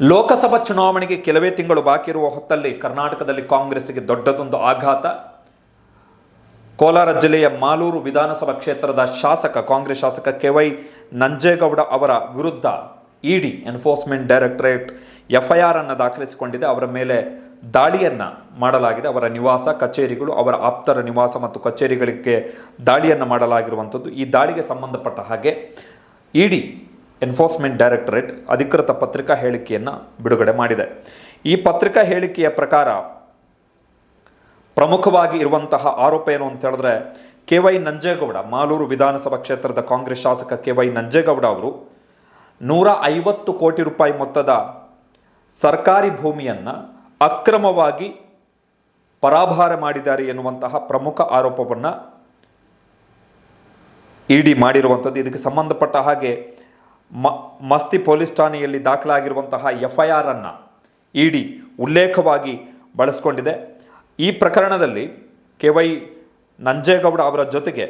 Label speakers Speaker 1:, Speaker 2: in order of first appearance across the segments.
Speaker 1: ಲೋಕಸಭಾ ಚುನಾವಣೆಗೆ ಕೆಲವೇ ತಿಂಗಳು ಬಾಕಿ ಇರುವ ಹೊತ್ತಲ್ಲಿ ಕರ್ನಾಟಕದಲ್ಲಿ ಕಾಂಗ್ರೆಸ್ಗೆ ದೊಡ್ಡದೊಂದು ಆಘಾತ. ಕೋಲಾರ ಜಿಲ್ಲೆಯ ಮಾಲೂರು ವಿಧಾನಸಭಾ ಕ್ಷೇತ್ರದ ಶಾಸಕ, ಕಾಂಗ್ರೆಸ್ ಶಾಸಕ ಕೆ ವೈ ನಂಜೇಗೌಡ ಅವರ ವಿರುದ್ಧ ಇಡಿ ಎನ್ಫೋರ್ಸ್ಮೆಂಟ್ ಡೈರೆಕ್ಟರೇಟ್ ಎಫ್ಐಆರ್ ಅನ್ನು ದಾಖಲಿಸಿಕೊಂಡಿದೆ. ಅವರ ಮೇಲೆ ದಾಳಿಯನ್ನು ಮಾಡಲಾಗಿದೆ. ಅವರ ನಿವಾಸ, ಕಚೇರಿಗಳು, ಅವರ ಆಪ್ತರ ನಿವಾಸ ಮತ್ತು ಕಚೇರಿಗಳಿಗೆ ದಾಳಿಯನ್ನು ಮಾಡಲಾಗಿರುವಂಥದ್ದು. ಈ ದಾಳಿಗೆ ಸಂಬಂಧಪಟ್ಟ ಹಾಗೆ ಇಡಿ ಎನ್ಫೋರ್ಸ್ಮೆಂಟ್ ಡೈರೆಕ್ಟರೇಟ್ ಅಧಿಕೃತ ಪತ್ರಿಕಾ ಹೇಳಿಕೆಯನ್ನು ಬಿಡುಗಡೆ ಮಾಡಿದೆ. ಈ ಪತ್ರಿಕಾ ಹೇಳಿಕೆಯ ಪ್ರಕಾರ ಪ್ರಮುಖವಾಗಿ ಇರುವಂತಹ ಆರೋಪ ಏನು ಅಂತ ಹೇಳಿದ್ರೆ, ಕೆ ವೈ ನಂಜೇಗೌಡ, ಮಾಲೂರು ವಿಧಾನಸಭಾ ಕ್ಷೇತ್ರದ ಕಾಂಗ್ರೆಸ್ ಶಾಸಕ ಕೆ ವೈ ನಂಜೇಗೌಡ ಅವರು ನೂರ ಐವತ್ತು ಕೋಟಿ ರೂಪಾಯಿ ಮೊತ್ತದ ಸರ್ಕಾರಿ ಭೂಮಿಯನ್ನು ಅಕ್ರಮವಾಗಿ ಪರಾಭಾರ ಮಾಡಿದ್ದಾರೆ ಎನ್ನುವಂತಹ ಪ್ರಮುಖ ಆರೋಪವನ್ನು ಇಡಿ ಮಾಡಿರುವಂಥದ್ದು. ಇದಕ್ಕೆ ಸಂಬಂಧಪಟ್ಟ ಹಾಗೆ ಮ, ಮಸ್ತಿ ಪೊಲೀಸ್ ಠಾಣೆಯಲ್ಲಿ ದಾಖಲಾಗಿರುವಂತಹ ಎಫ್ ಐ ಆರ್ ಅನ್ನು ಇಡಿ ಉಲ್ಲೇಖವಾಗಿ ಬಳಸಿಕೊಂಡಿದೆ. ಈ ಪ್ರಕರಣದಲ್ಲಿ ಕೆ ವೈ ನಂಜೇಗೌಡ ಅವರ ಜೊತೆಗೆ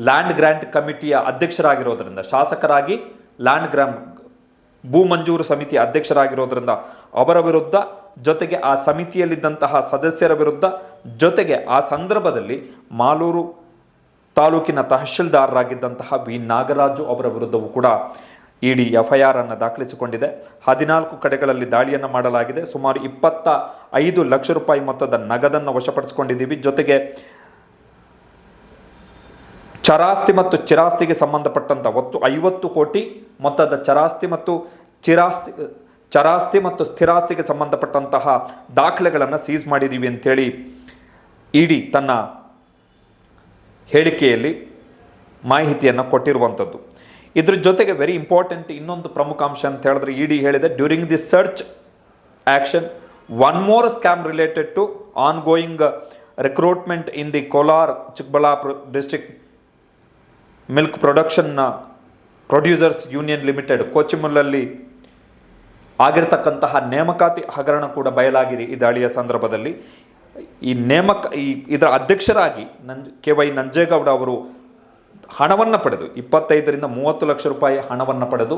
Speaker 1: ಲ್ಯಾಂಡ್ ಗ್ರ್ಯಾಂಟ್ ಕಮಿಟಿಯ ಅಧ್ಯಕ್ಷರಾಗಿರೋದರಿಂದ ಶಾಸಕರಾಗಿ, ಲ್ಯಾಂಡ್ ಗ್ರಾಮ್ ಭೂ ಮಂಜೂರು ಸಮಿತಿ ಅಧ್ಯಕ್ಷರಾಗಿರೋದರಿಂದ ಅವರ ವಿರುದ್ಧ, ಜೊತೆಗೆ ಆ ಸಮಿತಿಯಲ್ಲಿದ್ದಂತಹ ಸದಸ್ಯರ ವಿರುದ್ಧ, ಜೊತೆಗೆ ಆ ಸಂದರ್ಭದಲ್ಲಿ ಮಾಲೂರು ತಾಲೂಕಿನ ತಹಶೀಲ್ದಾರರಾಗಿದ್ದಂತಹ ವಿ. ನಾಗರಾಜು ಅವರ ವಿರುದ್ಧವೂ ಕೂಡ ಇಡಿ ಎಫ್ಐಆರ್ ಅನ್ನು ದಾಖಲಿಸಿಕೊಂಡಿದೆ. ಹದಿನಾಲ್ಕು ಕಡೆಗಳಲ್ಲಿ ದಾಳಿಯನ್ನು ಮಾಡಲಾಗಿದೆ. ಸುಮಾರು ಇಪ್ಪತ್ತ ಐದು ಲಕ್ಷ ರೂಪಾಯಿ ಮೊತ್ತದ ನಗದನ್ನು ವಶಪಡಿಸಿಕೊಂಡಿದ್ದೀವಿ. ಜೊತೆಗೆ ಚರಾಸ್ತಿ ಮತ್ತು ಚಿರಾಸ್ತಿಗೆ ಸಂಬಂಧಪಟ್ಟಂಥ ಒತ್ತು ಐವತ್ತು ಕೋಟಿ, ಮೊತ್ತದ ಚರಾಸ್ತಿ ಮತ್ತು ಚಿರಾಸ್ತಿ, ಚರಾಸ್ತಿ ಮತ್ತು ಸ್ಥಿರಾಸ್ತಿಗೆ ಸಂಬಂಧಪಟ್ಟಂತಹ ದಾಖಲೆಗಳನ್ನು ಸೀಸ್ ಮಾಡಿದ್ದೀವಿ ಅಂತೇಳಿ ಇಡಿ ತನ್ನ ಹೇಳಿಕೆಯಲ್ಲಿ ಮಾಹಿತಿಯನ್ನು ಕೊಟ್ಟಿರುವಂಥದ್ದು. ಇದ್ರ ಜೊತೆಗೆ ವೆರಿ ಇಂಪಾರ್ಟೆಂಟ್ ಇನ್ನೊಂದು ಪ್ರಮುಖ ಅಂಶ ಅಂತ ಹೇಳಿದ್ರೆ ಇಡಿ ಹೇಳಿದೆ during the search action one more scam related to ongoing recruitment in the Kolar Chikkaballapur district milk ಪ್ರೊಡಕ್ಷನ್ನ producers union limited ಕೋಚಿಮುಲ್ಲಲ್ಲಿ ಆಗಿರತಕ್ಕಂತಹ ನೇಮಕಾತಿ ಹಗರಣ ಕೂಡ ಬಯಲಾಗಿದೆ. ಈ ದಾಳಿಯ ಸಂದರ್ಭದಲ್ಲಿ. ಈ ನೇಮಕ, ಈ ಇದರ ಅಧ್ಯಕ್ಷರಾಗಿ ನಂಜ್, ಕೆ ವೈ ನಂಜೇಗೌಡ ಅವರು ಹಣವನ್ನು ಪಡೆದು, ಇಪ್ಪತ್ತೈದರಿಂದ ಮೂವತ್ತು ಲಕ್ಷ ರೂಪಾಯಿ ಹಣವನ್ನು ಪಡೆದು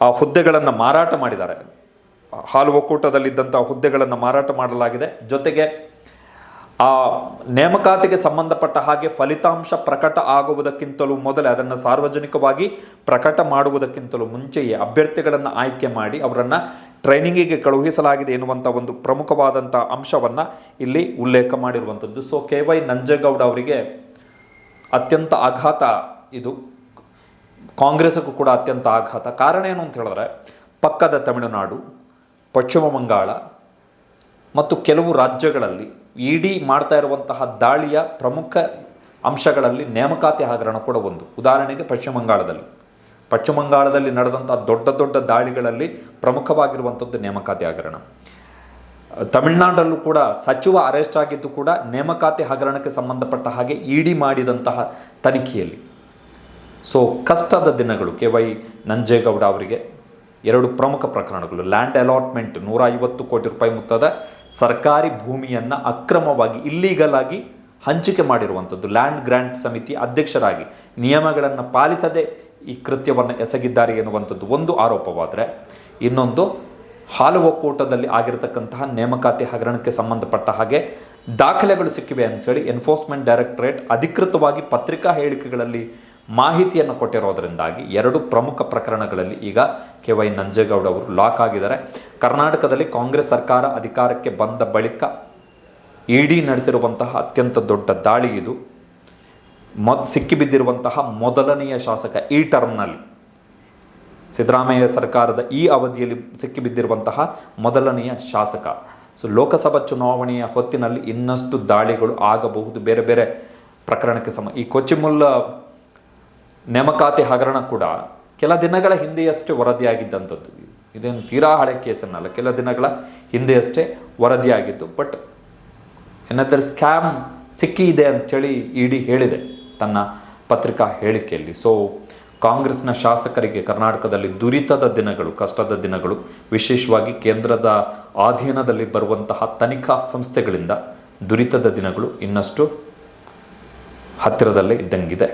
Speaker 1: ಆ ಹುದ್ದೆಗಳನ್ನು ಮಾರಾಟ ಮಾಡಿದ್ದಾರೆ. ಹಾಲು ಒಕ್ಕೂಟದಲ್ಲಿದ್ದಂಥ ಹುದ್ದೆಗಳನ್ನು ಮಾರಾಟ ಮಾಡಲಾಗಿದೆ. ಜೊತೆಗೆ ಆ ನೇಮಕಾತಿಗೆ ಸಂಬಂಧಪಟ್ಟ ಹಾಗೆ ಫಲಿತಾಂಶ ಪ್ರಕಟ ಆಗುವುದಕ್ಕಿಂತಲೂ ಮೊದಲೇ ಅದನ್ನು ಸಾರ್ವಜನಿಕವಾಗಿ ಪ್ರಕಟ ಮಾಡುವುದಕ್ಕಿಂತಲೂ ಮುಂಚೆಯೇ ಅಭ್ಯರ್ಥಿಗಳನ್ನು ಆಯ್ಕೆ ಮಾಡಿ ಅವರನ್ನು ಟ್ರೈನಿಂಗಿಗೆ ಕಳುಹಿಸಲಾಗಿದೆ ಎನ್ನುವಂಥ ಒಂದು ಪ್ರಮುಖವಾದಂಥ ಅಂಶವನ್ನು ಇಲ್ಲಿ ಉಲ್ಲೇಖ ಮಾಡಿರುವಂಥದ್ದು ಸೊ ಕೆ ವೈ ನಂಜೇಗೌಡ ಅವರಿಗೆ ಅತ್ಯಂತ ಆಘಾತ ಇದು. ಕಾಂಗ್ರೆಸ್ಗೂ ಕೂಡ ಅತ್ಯಂತ ಆಘಾತ. ಕಾರಣ ಏನು ಅಂತ ಹೇಳಿದ್ರೆ, ಪಕ್ಕದ ತಮಿಳುನಾಡು, ಪಶ್ಚಿಮ ಬಂಗಾಳ ಮತ್ತು ಕೆಲವು ರಾಜ್ಯಗಳಲ್ಲಿ ಇಡಿ ಮಾಡ್ತಾ ಇರುವಂತಹ ದಾಳಿಯ ಪ್ರಮುಖ ಅಂಶಗಳಲ್ಲಿ ನೇಮಕಾತಿ ಹಗರಣ ಕೂಡ ಒಂದು. ಉದಾಹರಣೆಗೆ ಪಶ್ಚಿಮ ಬಂಗಾಳದಲ್ಲಿ. ಪಶ್ಚಿಮ ಬಂಗಾಳದಲ್ಲಿ ನಡೆದಂಥ ದೊಡ್ಡ ದೊಡ್ಡ ದಾಳಿಗಳಲ್ಲಿ ಪ್ರಮುಖವಾಗಿರುವಂಥದ್ದು ನೇಮಕಾತಿ ಹಗರಣ. ತಮಿಳುನಾಡಲ್ಲೂ ಕೂಡ ಸಚಿವ ಅರೆಸ್ಟ್ ಆಗಿದ್ದು ಕೂಡ ನೇಮಕಾತಿ ಹಗರಣಕ್ಕೆ ಸಂಬಂಧಪಟ್ಟ ಹಾಗೆ ಇಡಿ ಮಾಡಿದಂತಹ ತನಿಖೆಯಲ್ಲಿ. ಸೊ ಕಷ್ಟದ ದಿನಗಳು ಕೆ ವೈ ನಂಜೇಗೌಡ ಅವರಿಗೆ ಎರಡು ಪ್ರಮುಖ ಪ್ರಕರಣಗಳು. ಲ್ಯಾಂಡ್ ಅಲಾಟ್ಮೆಂಟ್ ನೂರ ಕೋಟಿ ರೂಪಾಯಿ ಮೊತ್ತದ ಸರ್ಕಾರಿ ಭೂಮಿಯನ್ನು ಅಕ್ರಮವಾಗಿ ಇಲ್ಲೀಗಲ್ ಆಗಿ ಹಂಚಿಕೆ ಮಾಡಿರುವಂಥದ್ದು ಲ್ಯಾಂಡ್ ಗ್ರ್ಯಾಂಟ್ ಸಮಿತಿ ಅಧ್ಯಕ್ಷರಾಗಿ ನಿಯಮಗಳನ್ನು ಪಾಲಿಸದೆ ಈ ಕೃತ್ಯವನ್ನು ಎಸಗಿದ್ದಾರೆ ಎನ್ನುವಂಥದ್ದು ಒಂದು ಆರೋಪವಾದರೆ, ಇನ್ನೊಂದು ಹಾಲು ಒಕ್ಕೂಟದಲ್ಲಿ ಆಗಿರತಕ್ಕಂತಹ ನೇಮಕಾತಿ ಹಗರಣಕ್ಕೆ ಸಂಬಂಧಪಟ್ಟ ಹಾಗೆ ದಾಖಲೆಗಳು ಸಿಕ್ಕಿವೆ ಅಂಥೇಳಿ ಎನ್ಫೋರ್ಸ್ಮೆಂಟ್ ಡೈರೆಕ್ಟರೇಟ್ ಅಧಿಕೃತವಾಗಿ ಪತ್ರಿಕಾ ಹೇಳಿಕೆಗಳಲ್ಲಿ ಮಾಹಿತಿಯನ್ನು ಕೊಟ್ಟಿರೋದರಿಂದಾಗಿ ಎರಡು ಪ್ರಮುಖ ಪ್ರಕರಣಗಳಲ್ಲಿ ಈಗ ಕೆ ವೈ ನಂಜೇಗೌಡ ಅವರು ಲಾಕ್ ಆಗಿದ್ದಾರೆ. ಕರ್ನಾಟಕದಲ್ಲಿ ಕಾಂಗ್ರೆಸ್ ಸರ್ಕಾರ ಅಧಿಕಾರಕ್ಕೆ ಬಂದ ಬಳಿಕ ಇಡಿ ನಡೆಸಿರುವಂತಹ ಅತ್ಯಂತ ದೊಡ್ಡ ದಾಳಿ ಇದು. ಮೊದ್ ಸಿಕ್ಕಿಬಿದ್ದಿರುವಂತಹ ಮೊದಲನೆಯ ಶಾಸಕ ಈ ಟರ್ಮ್ನಲ್ಲಿ. ಸಿದ್ದರಾಮಯ್ಯ ಸರ್ಕಾರದ ಈ ಅವಧಿಯಲ್ಲಿ ಸಿಕ್ಕಿಬಿದ್ದಿರುವಂತಹ ಮೊದಲನೆಯ ಶಾಸಕ. ಸೊ, ಲೋಕಸಭಾ ಚುನಾವಣೆಯ ಹೊತ್ತಿನಲ್ಲಿ ಇನ್ನಷ್ಟು ದಾಳಿಗಳು ಆಗಬಹುದು, ಬೇರೆ ಬೇರೆ ಪ್ರಕರಣಕ್ಕೆ ಸಮ, ಈ ಕೊಚ್ಚಿಮುಲ್ಲ ನೇಮಕಾತಿ ಹಗರಣ ಕೂಡ ಕೆಲ ದಿನಗಳ ಹಿಂದೆಯಷ್ಟೇ ವರದಿಯಾಗಿದ್ದಂಥದ್ದು. ಇದೇನು ತೀರಾ ಹಳೆ ಕೇಸನ್ನಲ್ಲ, ಕೆಲ ದಿನಗಳ ಹಿಂದೆಯಷ್ಟೇ ವರದಿಯಾಗಿದ್ದು. ಬಟ್, ಏನಾದರೂ ಸ್ಕ್ಯಾಮ್ ಸಿಕ್ಕಿ ಇದೆ ಅಂಥೇಳಿ ಇಡಿ ಹೇಳಿದೆ. ತನ್ನ ಪತ್ರಿಕಾ ಹೇಳಿಕೆಯಲ್ಲಿ. ಸೊ ಕಾಂಗ್ರೆಸ್ನ ಶಾಸಕರಿಗೆ ಕರ್ನಾಟಕದಲ್ಲಿ ದುರಿತದ ದಿನಗಳು, ಕಷ್ಟದ ದಿನಗಳು, ವಿಶೇಷವಾಗಿ ಕೇಂದ್ರದ ಅಧೀನದಲ್ಲಿ ಬರುವಂತಹ ತನಿಖಾ ಸಂಸ್ಥೆಗಳಿಂದ ದುರಿತದ ದಿನಗಳು ಇನ್ನಷ್ಟು ಹತ್ತಿರದಲ್ಲೇ ಇದ್ದಂಗಿದೆ.